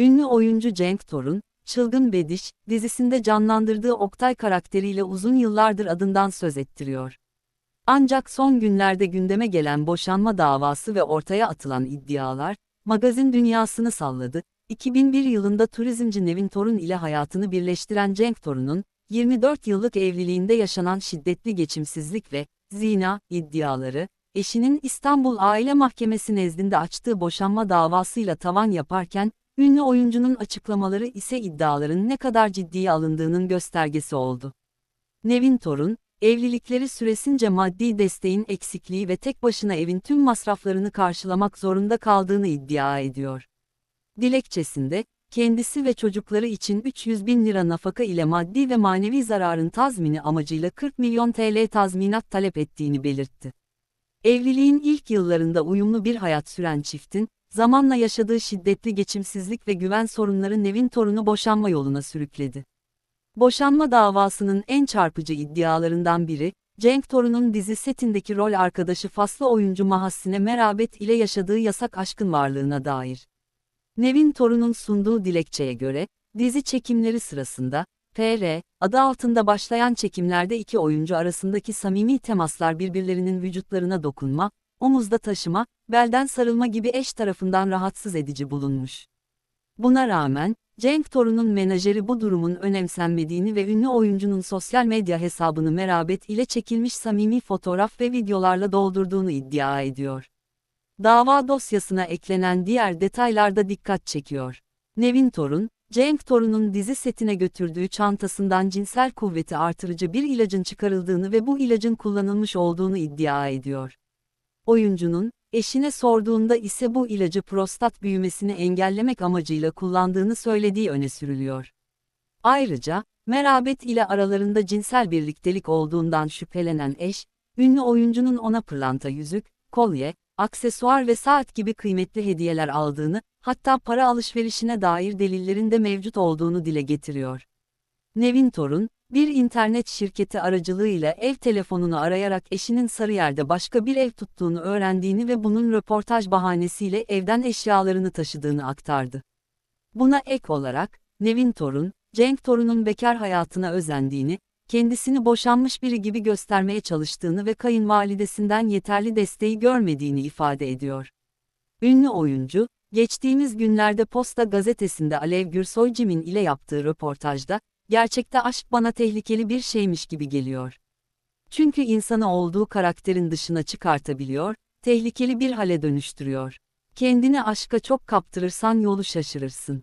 Ünlü oyuncu Cenk Torun, Çılgın Bediş, dizisinde canlandırdığı Oktay karakteriyle uzun yıllardır adından söz ettiriyor. Ancak son günlerde gündeme gelen boşanma davası ve ortaya atılan iddialar, magazin dünyasını salladı. 2001 yılında turizmci Nevin Torun ile hayatını birleştiren Cenk Torun'un, 24 yıllık evliliğinde yaşanan şiddetli geçimsizlik ve zina iddiaları, eşinin İstanbul Aile Mahkemesi nezdinde açtığı boşanma davasıyla tavan yaparken, ünlü oyuncunun açıklamaları ise iddiaların ne kadar ciddiye alındığının göstergesi oldu. Nevin Torun, evlilikleri süresince maddi desteğin eksikliği ve tek başına evin tüm masraflarını karşılamak zorunda kaldığını iddia ediyor. Dilekçesinde, kendisi ve çocukları için 300 bin lira nafaka ile maddi ve manevi zararın tazmini amacıyla 40 milyon TL tazminat talep ettiğini belirtti. Evliliğin ilk yıllarında uyumlu bir hayat süren çiftin, zamanla yaşadığı şiddetli geçimsizlik ve güven sorunları Nevin Torun'u boşanma yoluna sürükledi. Boşanma davasının en çarpıcı iddialarından biri, Cenk Torun'un dizi setindeki rol arkadaşı faslı oyuncu Mahassine Merabet ile yaşadığı yasak aşkın varlığına dair. Nevin Torun'un sunduğu dilekçeye göre, dizi çekimleri sırasında, PR, adı altında başlayan çekimlerde iki oyuncu arasındaki samimi temaslar birbirlerinin vücutlarına dokunma, omuzda taşıma, belden sarılma gibi eş tarafından rahatsız edici bulunmuş. Buna rağmen, Cenk Torun'un menajeri bu durumun önemsenmediğini ve ünlü oyuncunun sosyal medya hesabını merabet ile çekilmiş samimi fotoğraf ve videolarla doldurduğunu iddia ediyor. Dava dosyasına eklenen diğer detaylar da dikkat çekiyor. Nevin Torun, Cenk Torun'un dizi setine götürdüğü çantasından cinsel kuvveti artırıcı bir ilacın çıkarıldığını ve bu ilacın kullanılmış olduğunu iddia ediyor. Oyuncunun, eşine sorduğunda ise bu ilacı prostat büyümesini engellemek amacıyla kullandığını söylediği öne sürülüyor. Ayrıca, merabet ile aralarında cinsel birliktelik olduğundan şüphelenen eş, ünlü oyuncunun ona pırlanta yüzük, kolye, aksesuar ve saat gibi kıymetli hediyeler aldığını, hatta para alışverişine dair delillerin de mevcut olduğunu dile getiriyor. Nevin Torun, bir internet şirketi aracılığıyla ev telefonunu arayarak eşinin Sarıyer'de başka bir ev tuttuğunu öğrendiğini ve bunun röportaj bahanesiyle evden eşyalarını taşıdığını aktardı. Buna ek olarak, Nevin Torun, Cenk Torun'un bekar hayatına özendiğini, kendisini boşanmış biri gibi göstermeye çalıştığını ve kayınvalidesinden yeterli desteği görmediğini ifade ediyor. Ünlü oyuncu, geçtiğimiz günlerde Posta gazetesinde Alev Gürsoycim'in ile yaptığı röportajda, gerçekte aşk bana tehlikeli bir şeymiş gibi geliyor. Çünkü insanı olduğu karakterin dışına çıkartabiliyor, tehlikeli bir hale dönüştürüyor. Kendini aşka çok kaptırırsan yolu şaşırırsın.